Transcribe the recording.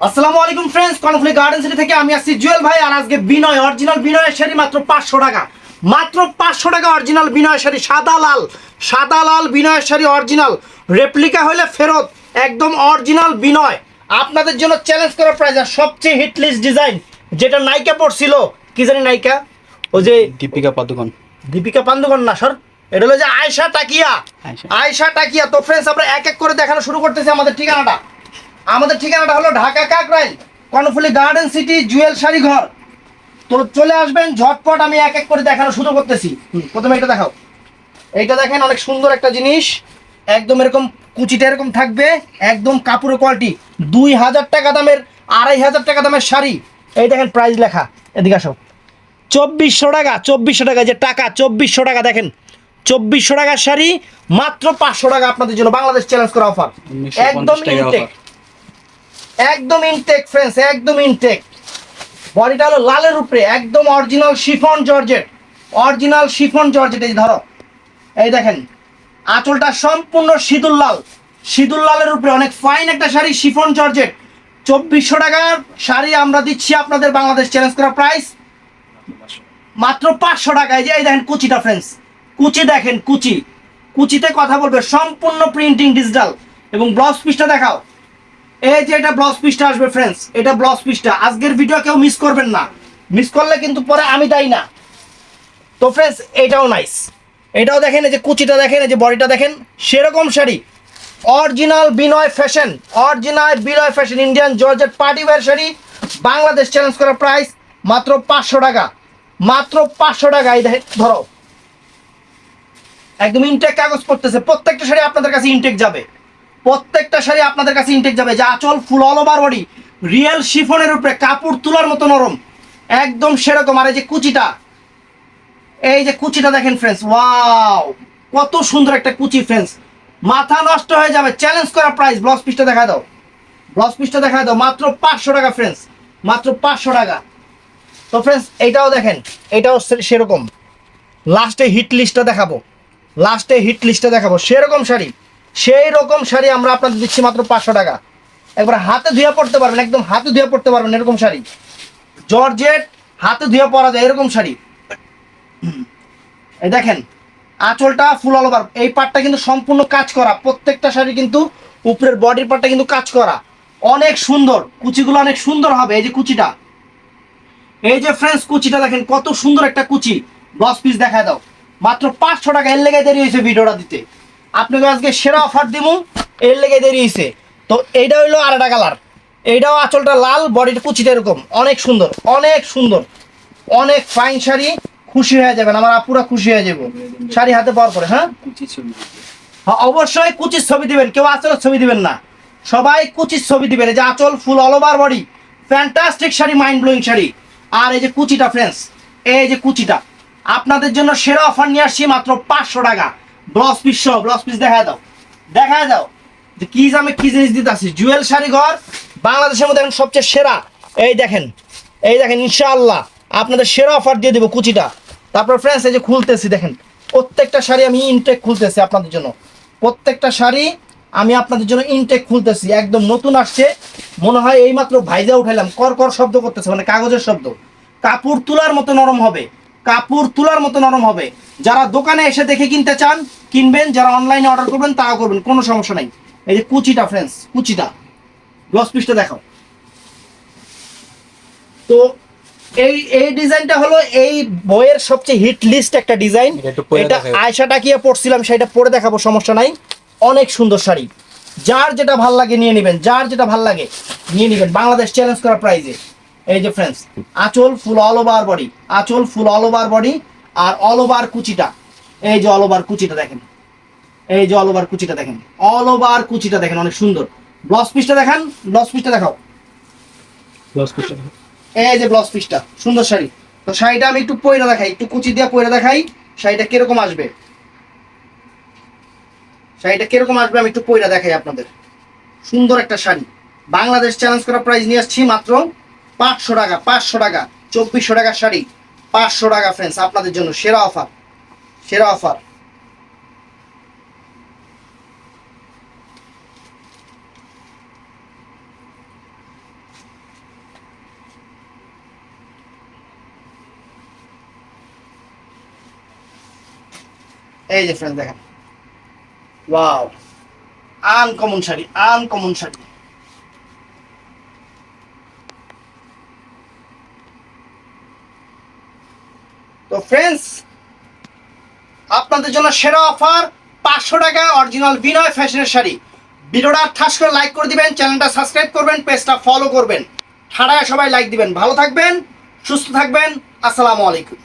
আসসালামু আলাইকুম friends কর্নফ্লি garden city থেকে আমি আসছি জুয়েল ভাই আর আজকে বিনয় অরিজিনাল বিনয়ের শাড়ি মাত্র পাঁচশো টাকা। মাত্র পাঁচশো টাকা অরিজিনাল বিনয়ের শাড়ি সাদা লাল। সাদা লাল বিনয়ের শাড়ি অরিজিনাল রেপ্লিকা হলে ফেরত একদম অরিজিনাল বিনয়। আপনাদের জন্য চ্যালেঞ্জ করা প্রাইস আর সবচেয়ে হিট লিস্ট ডিজাইন যেটা নায়িকা পড়ছিল কি জানি নায়িকা ওই যে দীপিকা পাদুকন। দীপিকা পান্দুকন না সর এটা হলো যে আয়শা টাকিয়া। আয়েশা। আয়শা টাকিয়া। তো ফ্রেন্ডস আমরা এক এক করে দেখানো শুরু করতেছি আমাদের ঠিকানাটা। আমাদের ঠিকানাটা হলো Dhaka Kakrail Karnaphuli garden city Jewel sari ঘর তো চলে আসবেন ঝটপট আমি এক এক করে দেখানো শুরু করতেছি। প্রথমে এটা দেখাও। এইটা দেখেন অনেক সুন্দর একটা জিনিস। একদম এরকম কুচিটা এরকম থাকবে একদম কাপড়ের কোয়ালিটি দুই হাজার টাকা দামের আড়াই হাজার টাকা দামের শাড়ি। এই দেখেন প্রাইস লেখা। এদিকে আসো। চব্বিশশো টাকা চব্বিশশো টাকা যে টাকা চব্বিশশো টাকা দেখেন। চব্বিশশো টাকার শাড়ি মাত্র পাঁচশো টাকা আপনাদের জন্য বাংলাদেশ চ্যালেঞ্জ করা অফার একদম ইনটেক। একদম ইনটেক ফ্রেন্ডস একদম ইনটেক বডিটা হলো লালের উপরে, একদম original chiffon georgette original chiffon georgette এই ধরো। এই দেখেন, আঁচলটা সম্পূর্ণ সিঁদুর লাল। সিঁদুর লালের উপরে অনেক ফাইন একটা শাড়ি শিফন জর্জেট চব্বিশশো টাকার শাড়ি আমরা দিচ্ছি আপনাদের বাংলাদেশ চ্যালেঞ্জ করা প্রাইস মাত্র পাঁচশো টাকা, এই যে, এই দেখেন কুচিটা ফ্রেন্ডস কুচি দেখেন, কুচি। কুচিতে কথা বলবে, সম্পূর্ণ প্রিন্টিং ডিজিটাল এবং ব্লাউজ পিসটা দেখাও। এই যে এটা ব্লাউজ পিসটা আসবে ফ্রেন্ডস এটা ব্লাউজ পিসটা আজকের ভিডিও কেউ মিস করবেন না। মিস করলে কিন্তু পরে আমি দাই না। তো ফ্রেন্ডস এটাও নাইস এটাও দেখেন, এই যে কুচিটা দেখেন, এই যে বডিটা দেখেন, সেরকম sari. Original Binoy fashion original Binoy fashion Indian georgette party wear sari Bangladesh challenge করা প্রাইস মাত্র পাঁচশো টাকা। মাত্র পাঁচশো টাকা, এই ধরো। একদম ইনটেক কাগজ পড়তেছে, প্রত্যেকটা শাড়ি আপনাদের কাছে ইনটেক যাবে। প্রত্যেকটা শাড়ি আপনাদের কাছে ইনটেক যাবে। যা আচল full all over body real শিফনের উপরে, কাপড় তোলার মতো নরম, একদম সেরকম। আর এই যে কুচিটা, এই যে কুচিটা দেখেন ফ্রেন্ডস ওয়াও কত সুন্দর একটা কুচি ফ্রেন্ডস মাথা নষ্ট হয়ে যাবে চ্যালেঞ্জ করা প্রাইস ব্লাউজ পিসটা দেখা দাও। ব্লাউজ পিসটা দেখা দাও, মাত্র পাঁচশো টাকা ফ্রেন্ডস মাত্র পাঁচশো টাকা। তো ফ্রেন্ডস এইটাও দেখেন, এটাও সেরকম। লাস্টে হিট লিস্টটা দেখাবো। লাস্টে হিট লিস্টটা দেখাবো, সেরকম শাড়ি। সেই রকম শাড়ি আমরা আপনাদের দিচ্ছি মাত্র পাঁচশো টাকা। একবার হাতে ধুয়ে পড়তে পারবেন, একদম হাতে ধুয়ে পড়তে পারবেন এরকম শাড়ি। জর্জেট, হাতে ধুয়ে পরা যায় এরকম শাড়ি। এই দেখেন, আঁচলটা ফুল অল ওভার এই পার্টটা কিন্তু সম্পূর্ণ কাজ করা। প্রত্যেকটা শাড়ি কিন্তু উপরের বডির পার্টটা কিন্তু কাজ করা। অনেক সুন্দর, কুচিগুলো অনেক সুন্দর হবে এই যে কুচিটা। এই যে ফ্রেন্ডস কুচিটা দেখেন, কত সুন্দর একটা কুচি। দশ পিস দেখা দাও। মাত্র পাঁচশো টাকা, এর লেগে দেরি হয়েছে ভিডিওটা দিতে। আপনাকে আজকে সেরা অফার দিব এর লেগে দেরি হয়েছে তো এইটা হইল আরেকটা কালার এইটাও আঁচলটা লাল বডির কুচিটা এরকম। অনেক সুন্দর অনেক সুন্দর। অনেক ফাইন শাড়ি। খুশি হয়ে যাবেন আমার আপুরা খুশি হয়ে যাব। শাড়ি হাতে পাওয়ার পরে হ্যাঁ? হ্যাঁ, অবশ্যই কুচির ছবি দিবেন। কেউ আঁচলের ছবি দিবেন না। সবাই কুচির ছবি দিবেন। এই যে আঁচল full all over body fantastic sari mind blowing sari. আর এই যে কুচিটা ফ্রেন্ডস এই যে কুচিটা। আপনাদের জন্য সেরা অফার নিয়ে আসছি মাত্র পাঁচশো টাকা। ব্লাউজ পিস সহ ব্লাউজ পিস দেখা দাও। দেখা দাও যে কি আমি কি জিনিস দিতে আসছি জুয়েল শাড়ি ঘর, বাংলাদেশের মধ্যে এখন সবচেয়ে সেরা। এই দেখেন এই দেখেন, ইনশাআল্লাহ আপনাদের সেরা অফার দিয়ে দেবো কুচিটা। তারপর ফ্রেন্ডস এই যে খুলতেছি, দেখেন, প্রত্যেকটা শাড়ি আমি ইনটেক খুলতেছি আপনাদের জন্য। প্রত্যেকটা শাড়ি আমি আপনাদের জন্য ইনটেক খুলতেছি, একদম নতুন আসছে। মনে হয় এইমাত্র ভাইজা উঠাইলাম, কর কর শব্দ করতেছে মানে কাগজের শব্দ। কাপড় তোলার মতো নরম হবে। কাপড় তোলার মতো নরম হবে। যারা দোকানে এসে দেখে কিনতে চান কিনবেন। যারা অনলাইনে অর্ডার করবেন তাও করবেন কোনো সমস্যা নাই। এই যে কুচিটা ফ্রেন্ডস কুচিটা। গ্লস পিসটা দেখাও। তো এই এই ডিজাইনটা হলো এই বইয়ের সবচেয়ে হিট লিস্ট একটা ডিজাইন। এটা। আয়সাটা কি পড়ছিলাম সেটা পরে দেখাবো সমস্যা নাই। অনেক সুন্দর শাড়ি। যার যেটা ভালো লাগে নিয়ে নেবেন। যার যেটা ভালো লাগে নিয়ে নেবেন। বাংলাদেশ চ্যালেঞ্জ করা প্রাইজে এই যে ফ্রেন্ডস আঁচল ফুল অল ওভার বডি আঁচল ফুল অল ওভার বডি আর অল ওভার কুচিটা। এই যে অল ওভার কুচিটা দেখেন। এই যে অল ওভার কুচিটা দেখেন। অল ওভার কুচিটা দেখেন অনেক সুন্দর। ব্লাউজ পিসটা দেখান ব্লাউজ পিসটা দেখাও। ব্লাউজ পিসটা এই যে ব্লাউজ পিসটা সুন্দর শাড়ি। তো শাড়িটা আমি একটু পয়রা দেখাই একটু কুচি দিয়ে পয়রা দেখাই শাড়িটা কীরকম আসবে? শাড়িটা কীরকম আসবে আমি একটু পয়রা দেখাই আপনাদের। সুন্দর একটা শাড়ি। বাংলাদেশ চ্যালেঞ্জ করা প্রাইজ নিয়ে আসছি মাত্র পাঁচশো টাকা পাঁচশো টাকা, চব্বিশশো টাকার শাড়ি, পাঁচশো টাকা ফ্রেন্ডস আপনাদের জন্য সেরা অফার সেরা অফার এই যে ফ্রেন্ডস দেখেন। Wow uncommon sari uncommon sari. তো ফ্রেন্ডস আপনাদের জন্য সেরা অফার পাঁচশো টাকা অরিজিনাল বিনয় ফ্যাশনের শাড়ি। ভিডিওটা ঠাস করে লাইক করে দিবেন চ্যানেলটা সাবস্ক্রাইব করবেন পেজটা ফলো করবেন। ঠাড়ায় সবাই লাইক দিবেন। ভালো থাকবেন, সুস্থ থাকবেন, আসসালামু আলাইকুম।